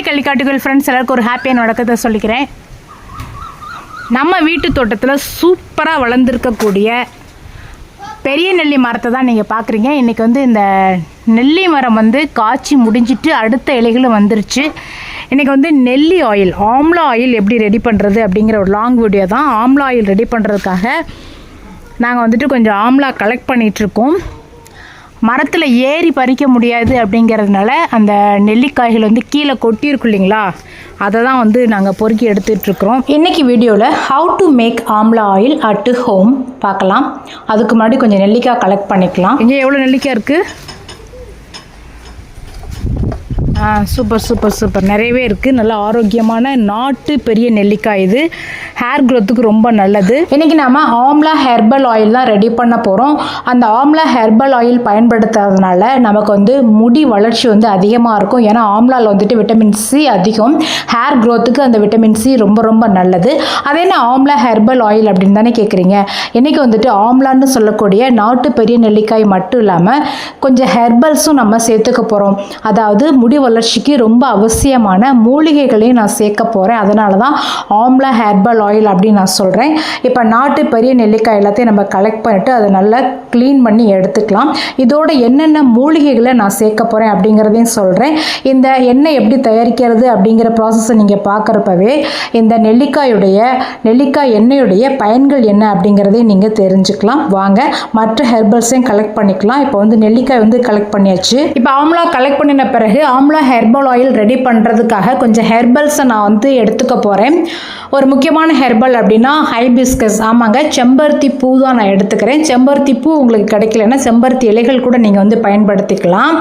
Hi கள்ளிக்காட்டுகள் friends எல்லாருக்கும் ஒரு ஹாப்பியான வணக்கத்தை சொல்லிக்கிறேன். நம்ம வீட்டு தோட்டத்தில் சூப்பராக வளர்ந்துருக்கக்கூடிய பெரிய நெல்லி மரத்தை தான் நீங்கள் பார்க்குறீங்க இன்றைக்கி வந்து இந்த நெல்லி மரம் வந்து காய்ச்சி முடிஞ்சிட்டு அடுத்த இலைகளும் வந்துருச்சு. இன்றைக்கி வந்து நெல்லி ஆயில் ஆம்லா ஆயில் எப்படி ரெடி பண்ணுறது அப்படிங்கிற ஒரு லாங் வீடியோ தான் ஆம்லா ஆயில் ரெடி பண்ணுறதுக்காக நாங்கள் வந்துட்டு கொஞ்சம் ஆம்லா கலெக்ட் பண்ணிகிட்ருக்கோம் மரத்தில் ஏறி பறிக்க முடியாது அப்படிங்கிறதுனால அந்த நெல்லிக்காய்கள் வந்து கீழே கொட்டியிருக்கும் இல்லைங்களா? அதை தான் வந்து நாங்கள் பொறுக்கி எடுத்துகிட்ருக்குறோம் இன்றைக்கி வீடியோவில் how to make amla oil at home பார்க்கலாம். அதுக்கு முன்னாடி கொஞ்சம் நெல்லிக்காய் கலெக்ட் பண்ணிக்கலாம். இங்கே எவ்வளோ நெல்லிக்காய் இருக்குது சூப்பர் சூப்பர் சூப்பர். நிறையவே இருக்குது நல்ல ஆரோக்கியமான நாட்டு பெரிய நெல்லிக்காய் இது. ஹேர் க்ரோத்துக்கு ரொம்ப நல்லது. இன்றைக்கி நாம் ஆம்லா ஹெர்பல் ஆயில் தான் ரெடி பண்ண போகிறோம் அந்த ஆம்லா ஹெர்பல் ஆயில் பயன்படுத்துறதுனால நமக்கு வந்து முடி வளர்ச்சி வந்து அதிகமாக இருக்கும். ஏன்னா ஆம்லாவில் வந்துட்டு விட்டமின் சி அதிகம். ஹேர் க்ரோத்துக்கு அந்த விட்டமின் சி ரொம்ப ரொம்ப நல்லது. அதே என்ன ஆம்லா ஹெர்பல் ஆயில் அப்படின்னு தானே கேட்குறீங்க இன்றைக்கி வந்துட்டு ஆம்லான்னு சொல்லக்கூடிய நாட்டு பெரிய நெல்லிக்காய் மட்டும் இல்லாமல் கொஞ்சம் ஹெர்பல்ஸும் நம்ம சேர்த்துக்க போகிறோம் அதாவது முடி வளர்ச்சிக்கு ரொம்ப அவசியமான மூலிகைகளையும் நான் சேர்க்க போகிறேன் அதனால தான் ஆம்லா ஹேர்பல் ஆயில் அப்படின்னு நான் சொல்கிறேன் இப்போ நாட்டு பெரிய நெல்லிக்காய் எல்லாத்தையும் நம்ம கலெக்ட் பண்ணிவிட்டு அதை நல்லா க்ளீன் பண்ணி எடுத்துக்கலாம். இதோட என்னென்ன மூலிகைகளை நான் சேர்க்க போகிறேன் அப்படிங்கிறதையும் சொல்கிறேன் இந்த எண்ணெய் எப்படி தயாரிக்கிறது அப்படிங்கிற ப்ராசஸை நீங்கள் பார்க்குறப்பவே இந்த நெல்லிக்காயுடைய நெல்லிக்காய் எண்ணெயுடைய பயன்கள் என்ன அப்படிங்கிறதையும் நீங்கள் தெரிஞ்சுக்கலாம். வாங்க மற்ற ஹெர்பல்ஸையும் கலெக்ட் பண்ணிக்கலாம். இப்போ வந்து நெல்லிக்காய் வந்து கலெக்ட் பண்ணியாச்சு. இப்போ ஆம்லா கலெக்ட் பண்ணின பிறகு ஆம்லா ஹெர்பல் ஆயில் ரெடி பண்ணுறதுக்காக கொஞ்சம் ஹெர்பல்ஸை நான் வந்து எடுத்துக்க போகிறேன் ஒரு முக்கியமான ஹெர்பல் அப்படின்னா ஹைபிஸ்கஸ் ஆமாங்க. செம்பருத்தி பூ தான் நான் எடுத்துக்கிறேன். செம்பருத்தி பூ உங்களுக்கு கிடைக்கலன்னா செம்பருத்தி இலைகள் கூட நீங்கள் வந்து பயன்படுத்திக்கலாம்.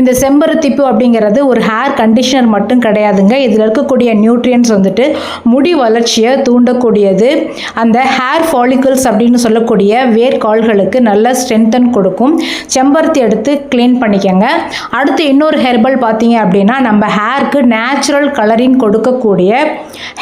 இந்த செம்பருத்தி பூ அப்படிங்கிறது ஒரு ஹேர் கண்டிஷனர் மட்டும் கிடையாதுங்க. இதில் இருக்கக்கூடிய நியூட்ரியன்ஸ் வந்துட்டு முடி வளர்ச்சியை தூண்டக்கூடியது. அந்த ஹேர் ஃபாலிகல்ஸ் அப்படின்னு சொல்லக்கூடிய வேர்க்கால்களுக்கு நல்ல ஸ்ட்ரென்தன் கொடுக்கும். செம்பருத்தி எடுத்து க்ளீன் பண்ணிக்கோங்க. அடுத்து இன்னொரு ஹெர்பல் பார்த்தீங்க அப்படின்னா நம்ம ஹேருக்கு நேச்சுரல் கலரிங் கொடுக்கக்கூடிய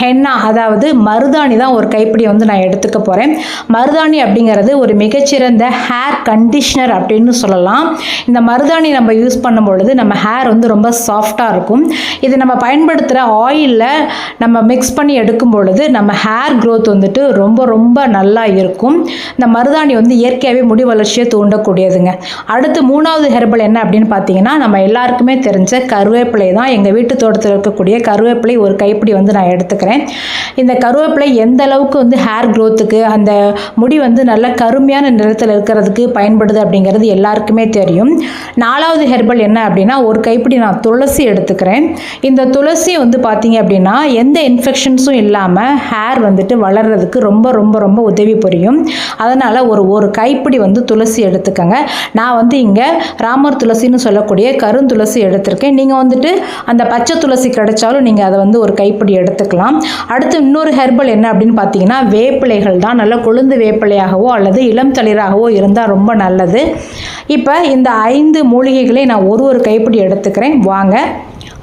ஹென்னா அதாவது மருதாணி தான் ஒரு கைப்பிடி வந்து நான் எடுத்துக்க போகிறேன் மருதாணி அப்படிங்கிறது ஒரு மிகச்சிறந்த ஹேர் கண்டிஷ்னர் அப்படின்னு சொல்லலாம். இந்த மருதாணி நம்ம யூஸ் பண்ணும் பொழுது நம்ம ஹேர் வந்து ரொம்ப சாஃப்டாக இருக்கும். இது நம்ம பயன்படுத்துகிற ஆயிலில் நம்ம மிக்ஸ் பண்ணி எடுக்கும் பொழுது நம்ம ஹேர் க்ரோத் வந்துட்டு ரொம்ப ரொம்ப நல்லா இருக்கும். இந்த மருதாணி வந்து இயற்கையாகவே முடி வளர்ச்சியை தூண்டக்கூடியதுங்க. அடுத்து மூணாவது ஹெர்பல் என்ன அப்படின்னு பார்த்தீங்கன்னா நம்ம எல்லாருக்குமே தெரிஞ்ச க கருவேப்பிலை தான் எங்கள் வீட்டு தோட்டத்தில் இருக்கக்கூடிய கருவேப்பிலை ஒரு கைப்பிடி வந்து நான் எடுத்துக்கிறேன். இந்த கருவேப்பிலை எந்த அளவுக்கு வந்து ஹேர் க்ரோத்துக்கு அந்த முடி வந்து நல்ல கருமையான நிறத்தில் இருக்கிறதுக்கு பயன்படுது அப்படிங்கிறது எல்லாருக்குமே தெரியும். நாலாவது ஹெர்பல் என்ன அப்படின்னா ஒரு கைப்பிடி நான் துளசி எடுத்துக்கிறேன். இந்த துளசி வந்து பார்த்தீங்க அப்படின்னா எந்த இன்ஃபெக்ஷன்ஸும் இல்லாமல் ஹேர் வந்துட்டு வளர்கிறதுக்கு ரொம்ப ரொம்ப ரொம்ப உதவி புரியும். அதனால் ஒரு ஒரு கைப்பிடி வந்து துளசி எடுத்துக்கோங்க. நான் வந்து இங்கே ராமர் துளசின்னு சொல்லக்கூடிய கருந்துளசி எடுத்திருக்கேன். நீங்கள் வந்துட்டு அந்த பச்சை துளசி கிடைச்சாலும் நீங்கள் அதை வந்து ஒரு கைப்பிடி எடுத்துக்கலாம். அடுத்து இன்னொரு ஹெர்பல் என்ன அப்படின்னு பார்த்தீங்கன்னா வேப்பிலைகள் தான். நல்ல கொழுந்து வேப்பிலையாகவோ அல்லது இளம் தளிராகவோ இருந்தால் ரொம்ப நல்லது. இப்போ இந்த ஐந்து மூலிகைகளை நான் ஒரு ஒரு கைப்பிடி எடுத்துக்கிறேன். வாங்க.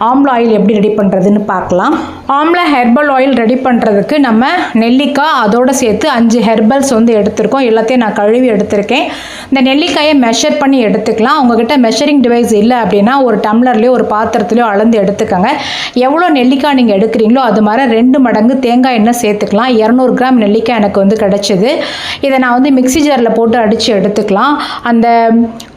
ஆம்லா ஆயில் எப்படி ரெடி பண்ணுறதுன்னு பார்க்கலாம். ஆம்லா ஹெர்பல் ஆயில் ரெடி பண்ணுறதுக்கு நம்ம நெல்லிக்காய் அதோடு சேர்த்து அஞ்சு ஹெர்பல்ஸ் வந்து எடுத்திருக்கோம். எல்லாத்தையும் நான் கழுவி எடுத்திருக்கேன். இந்த நெல்லிக்காயை மெஷர் பண்ணி எடுத்துக்கலாம். உங்ககிட்ட மெஷரிங் டிவைஸ் இல்லை அப்படின்னா ஒரு டம்ளர்லேயோ ஒரு பாத்திரத்துலையோ அளந்து எடுத்துக்கோங்க. எவ்வளோ நெல்லிக்காய் நீங்கள் எடுக்கிறீங்களோ அது மாதிரி ரெண்டு மடங்கு தேங்காய் எண்ணெய் சேர்த்துக்கலாம். இரநூறு கிராம் நெல்லிக்காய் எனக்கு வந்து கிடச்சிது. இதை நான் வந்து மிக்ஸி ஜாரில் போட்டு அடித்து எடுத்துக்கலாம். அந்த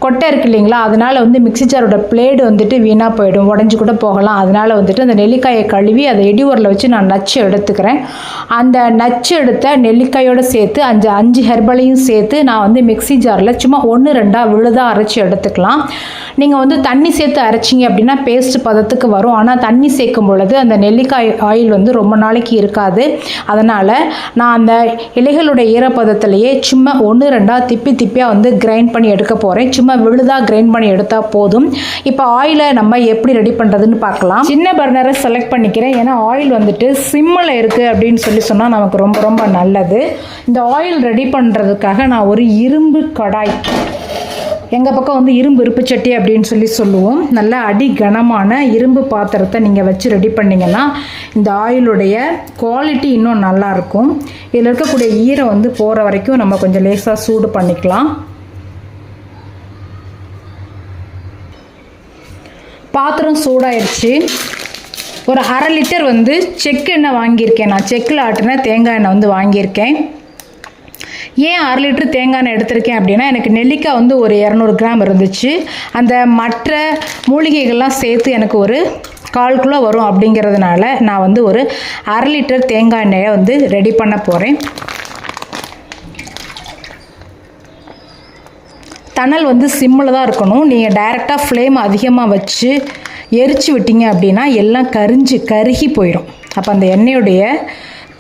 கொட்டை இருக்கு இல்லைங்களா அதனால் வந்து மிக்ஸி ஜாரோட பிளேடு வந்துட்டு வீணாக போயிடும். உடஞ்சி கூட போகலாம். அதனால் வந்துட்டு அந்த நெல்லிக்காயை கழுவி அதை இடியூரில் வச்சு நான் நச்சு எடுத்துக்கிறேன். அந்த நச்சு எடுத்த நெல்லிக்காயோடு சேர்த்து அஞ்சு அஞ்சு ஹெர்பலையும் சேர்த்து நான் வந்து மிக்ஸி ஜாரில் சும்மா ஒன்று ரெண்டாக விழுதாக அரைச்சி எடுத்துக்கலாம். நீங்கள் வந்து தண்ணி சேர்த்து அரைச்சிங்க அப்படின்னா பேஸ்ட் பதத்துக்கு வரும். ஆனால் தண்ணி சேர்க்கும் பொழுது அந்த நெல்லிக்காய் ஆயில் வந்து ரொம்ப நாளைக்கு இருக்காது. அதனால் நான் அந்த இலைகளுடைய ஈரப்பதத்திலேயே சும்மா ஒன்று ரெண்டாக திப்பி திப்பியாக வந்து கிரைண்ட் பண்ணி எடுக்க போகிறேன் சும்மா விழுதாக கிரைண்ட் பண்ணி எடுத்தால் போதும். இப்போ ஆயிலை நம்ம எப்படி ரெடி பண்ணுறதுன்னு பார்க்கலாம். சின்ன பர்னரை செலக்ட் பண்ணிக்கிறேன். ஏன்னா ஆயில் வந்துட்டு சிம்மில் இருக்குது அப்படின்னு சொல்லி சொன்னால் நமக்கு ரொம்ப ரொம்ப நல்லது. இந்த ஆயில் ரெடி பண்ணுறதுக்காக நான் ஒரு இரும்பு கடாய் எங்கள் பக்கம் வந்து இரும்பு இருப்பு சட்டி அப்படின்னு சொல்லி சொல்லுவோம். நல்ல அடி கனமான இரும்பு பாத்திரத்தை நீங்கள் வச்சு ரெடி பண்ணிங்கன்னா இந்த ஆயிலுடைய குவாலிட்டி இன்னும் நல்லாயிருக்கும் இதில் இருக்கக்கூடிய ஈரம் வந்து போகிற வரைக்கும் நம்ம கொஞ்சம் லேசாக சூடு பண்ணிக்கலாம். பாத்திரம் சூடாயிருச்சு. ஒரு அரை லிட்டர் வந்து செக்கு எண்ணெய் வாங்கியிருக்கேன் நான். செக்கில் ஆட்டின தேங்காய் எண்ணெய் வந்து வாங்கியிருக்கேன். ஏன் அரை லிட்டர் தேங்காய் எண்ணெய் எடுத்திருக்கேன் அப்படின்னா எனக்கு நெல்லிக்காய் வந்து ஒரு இரநூறு கிராம் இருந்துச்சு. அந்த மற்ற மூலிகைகள்லாம் சேர்த்து எனக்கு ஒரு கால் கிலோ வரும் அப்படிங்கிறதுனால நான் வந்து ஒரு அரை லிட்டர் தேங்காய் எண்ணெயை வந்து ரெடி பண்ண போகிறேன் தணல் வந்து சிம்மில் தான் இருக்கணும். நீங்கள் டைரெக்டாக ஃப்ளேம் அதிகமாக வச்சு எரிச்சு விட்டீங்க அப்படின்னா எல்லாம் கரிஞ்சு கருகி போயிடும் அப்போ அந்த எண்ணெயுடைய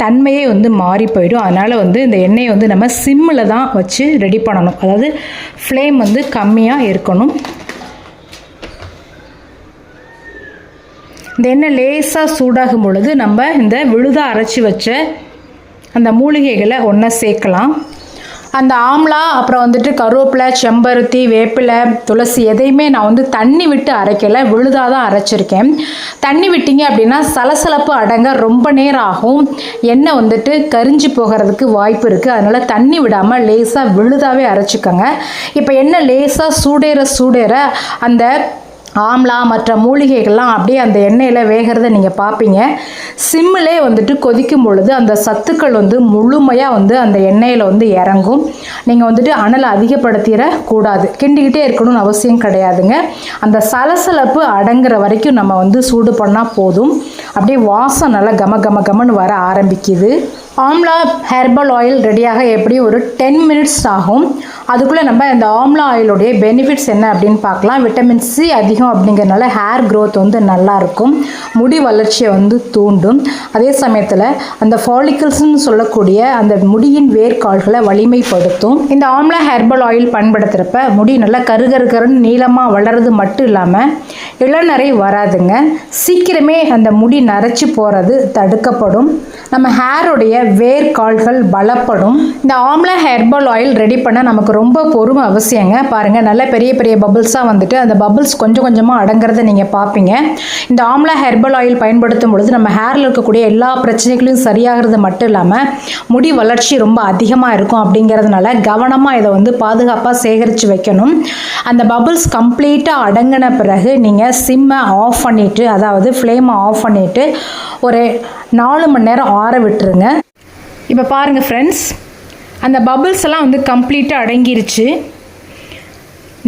தன்மையே வந்து மாறி போயிடும். அதனால் வந்து இந்த எண்ணெயை வந்து நம்ம சிம்மில் தான் வச்சு ரெடி பண்ணணும். அதாவது ஃப்ளேம் வந்து கம்மியாக இருக்கணும். இந்த எண்ணெய் லேசாக சூடாகும் பொழுது நம்ம இந்த விழுதாக அரைச்சி வச்ச அந்த மூலிகைகளை ஒன்றா சேர்க்கலாம். அந்த ஆம்லா அப்புறம் வந்துட்டு கருவேப்பிலை செம்பருத்தி வேப்பிலை துளசி எதையுமே நான் வந்து தண்ணி விட்டு அரைக்கலை. விழுதாக தான் அரைச்சிருக்கேன். தண்ணி விட்டீங்க அப்படின்னா சலசலப்பு அடங்க ரொம்ப நேரம் ஆகும். எண்ணெய் வந்துட்டு கரிஞ்சு போகிறதுக்கு வாய்ப்பு இருக்குது அதனால் தண்ணி விடாமல் லேசாக விழுதாகவே அரைச்சிக்கோங்க. இப்போ எண்ணெய் லேசாக சூடேற சூடேற அந்த ஆம்லா மற்ற மூலிகைகள்லாம் அப்படியே அந்த எண்ணெயில் வேகிறத நீங்கள் பார்ப்பீங்க சிம்மிலே வந்துட்டு கொதிக்கும் பொழுது அந்த சத்துக்கள் வந்து முழுமையாக வந்து அந்த எண்ணெயில் வந்து இறங்கும். நீங்கள் வந்துட்டு அனலை அதிகப்படுத்திட கூடாது. கிண்டிக்கிட்டே இருக்கணும்னு அவசியம் கிடையாதுங்க. அந்த சலசலப்பு அடங்குற வரைக்கும் நம்ம வந்து சூடு பண்ணால் போதும். அப்படியே வாசம் நல்லா கம கம கமன்னு வர ஆரம்பிக்குது. ஆம்லா ஹெர்பல் ஆயில் ரெடியாக எப்படி ஒரு டென் மினிட்ஸ் ஆகும். அதுக்குள்ளே நம்ம இந்த ஆம்லா ஆயிலுடைய பெனிஃபிட்ஸ் என்ன அப்படின்னு பார்க்கலாம். விட்டமின் சி அதிகம் அப்படிங்கிறனால ஹேர் க்ரோத் வந்து நல்லாயிருக்கும் முடி வளர்ச்சியை வந்து தூண்டும். அதே சமயத்தில் அந்த ஃபாலிக்கல்ஸ்னு சொல்லக்கூடிய அந்த முடியின் வேர்க்கால்களை வலிமைப்படுத்தும். இந்த ஆம்லா ஹெர்பல் ஆயில் பயன்படுத்துகிறப்ப முடி நல்லா கருகருகருன்னு நீளமாக வளர்றது மட்டும் இல்லாமல் இளநரை வராதுங்க. சீக்கிரமே அந்த முடி நரைச்சி போகிறது தடுக்கப்படும். நம்ம ஹேருடைய வேர்க்கால்கள் பலப்படும். இந்த ஆம்லா ஹெர்பல் ஆயில் ரெடி பண்ண நமக்கு ரொம்ப பொறுமை அவசியங்க. பாருங்கள் நல்ல பெரிய பெரிய பபிள்ஸாக வந்துட்டு அந்த பபிள்ஸ் கொஞ்சம் கொஞ்சமாக அடங்குறத நீங்கள் பார்ப்பீங்க இந்த ஆம்லா ஹெர்பல் ஆயில் பயன்படுத்தும் பொழுது நம்ம ஹேரில் இருக்கக்கூடிய எல்லா பிரச்சனைகளையும் சரியாகிறது மட்டும் இல்லாமல் முடி வளர்ச்சி ரொம்ப அதிகமாக இருக்கும் அப்படிங்கிறதுனால கவனமாக இதை வந்து பாதுகாப்பாக சேகரித்து வைக்கணும். அந்த பபிள்ஸ் கம்ப்ளீட்டாக அடங்கின பிறகு நீங்கள் சிம்மை ஆஃப் பண்ணிவிட்டு அதாவது ஃப்ளேமை ஆஃப் பண்ணிவிட்டு ஒரு நாலு மணி நேரம் ஆற விட்டுருங்க. இப்போ பாருங்கள் ஃப்ரெண்ட்ஸ் அந்த பபுள்ஸ் எல்லாம் வந்து கம்ப்ளீட்டாக அடங்கிருச்சு.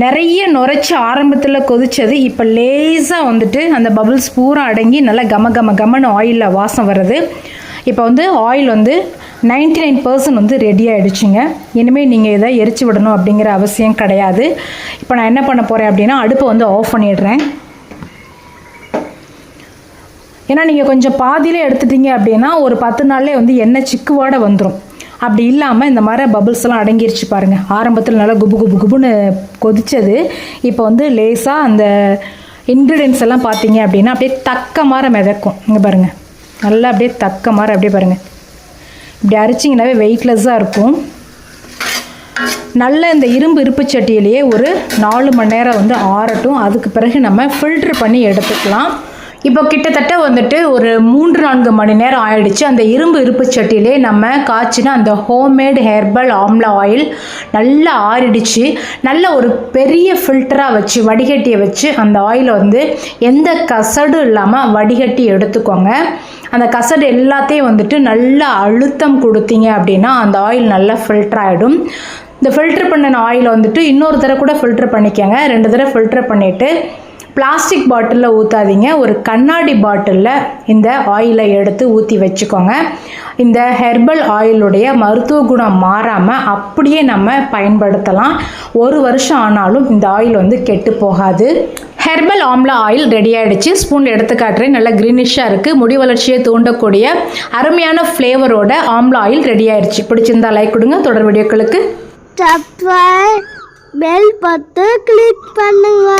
நிறைய நுரைச்சி ஆரம்பத்தில் கொதிச்சது இப்போ லேசாக வந்துட்டு அந்த பபுள்ஸ் பூரா அடங்கி நல்லா கம கம கமன்னு ஆயிலில் வாசம் வருது இப்போ வந்து ஆயில் வந்து 99% நைன் பர்சன்ட் வந்து ரெடி ஆகிடுச்சுங்க இனிமேல் நீங்கள் இதை எரிச்சு விடணும் அப்படிங்கிற அவசியம் கிடையாது. இப்போ நான் என்ன பண்ண போகிறேன் அப்படின்னா அடுப்பை வந்து ஆஃப் பண்ணிடுறேன். ஏன்னா நீங்கள் கொஞ்சம் பாதியிலே எடுத்துட்டீங்க அப்படின்னா ஒரு பத்து நாள்லேயே வந்து எண்ணெய் சிக்குவாட வந்துடும் அப்படி இல்லாமல் இந்த மாதிரி பபுள்ஸ்லாம் எல்லாம் அடங்கிருச்சு பாருங்கள் ஆரம்பத்தில் நல்லா குபு குபு குபுன்னு கொதிச்சது. இப்போ வந்து லேசாக அந்த இன்க்ரீடியன்ஸ் எல்லாம் பார்த்தீங்க அப்படின்னா அப்படியே தக்க மாதிரி மிதக்கும். இங்கே பாருங்கள் நல்லா அப்படியே தக்க மாதிரி அப்படியே பாருங்கள் இப்படி அரைச்சிங்கனாவே வெயிட்லெஸ்ஸாக இருக்கும். நல்ல இந்த இரும்பு இருப்பு சட்டியிலேயே ஒரு நாலு மணி நேரம் வந்து ஆறட்டும். அதுக்கு பிறகு நம்ம ஃபில்ட்ரு பண்ணி எடுத்துக்கலாம். இப்போ கிட்டத்தட்ட வந்துட்டு ஒரு மூன்று நான்கு மணி நேரம் ஆயிடுச்சு. அந்த இரும்பு இருப்பு சட்டியிலே நம்ம காய்ச்சின அந்த ஹோம்மேட் ஹெர்பல் ஆம்லா ஆயில் நல்லா ஆறிடுச்சு. நல்ல ஒரு பெரிய ஃபில்டராக வச்சு வடிகட்டியை வச்சு அந்த ஆயிலை வந்து எந்த கசடும் இல்லாமல் வடிகட்டி எடுத்துக்கோங்க. அந்த கசடு எல்லாத்தையும் வந்துட்டு நல்லா அழுத்தம் கொடுத்தீங்க அப்படின்னா அந்த ஆயில் நல்லா ஃபில்டர் ஆகிடும் இந்த ஃபில்டர் பண்ணின ஆயில் வந்துட்டு இன்னொரு தடவை கூட ஃபில்டர் பண்ணிக்கோங்க. ரெண்டு தடவை ஃபில்டர் பண்ணிவிட்டு பிளாஸ்டிக் பாட்டிலில் ஊற்றாதீங்க ஒரு கண்ணாடி பாட்டிலில் இந்த ஆயிலை எடுத்து ஊற்றி வச்சுக்கோங்க. இந்த ஹெர்பல் ஆயிலுடைய மருத்துவ குணம் மாறாமல் அப்படியே நம்ம பயன்படுத்தலாம். ஒரு வருஷம் ஆனாலும் இந்த ஆயில் வந்து கெட்டு போகாது. ஹெர்பல் ஆம்லா ஆயில் ரெடி ஆகிடுச்சு ஸ்பூன் எடுத்து காட்டுறேன் நல்லா க்ரீனிஷாக இருக்குது முடி வளர்ச்சியை தூண்டக்கூடிய அருமையான ஃப்ளேவரோட ஆம்லா ஆயில் ரெடி ஆயிடுச்சு. பிடிச்சிருந்தா லைக் கொடுங்க. தொடர் வீடியோக்களுக்கு. பெல் பட்டு கிளிக் பண்ணுங்க.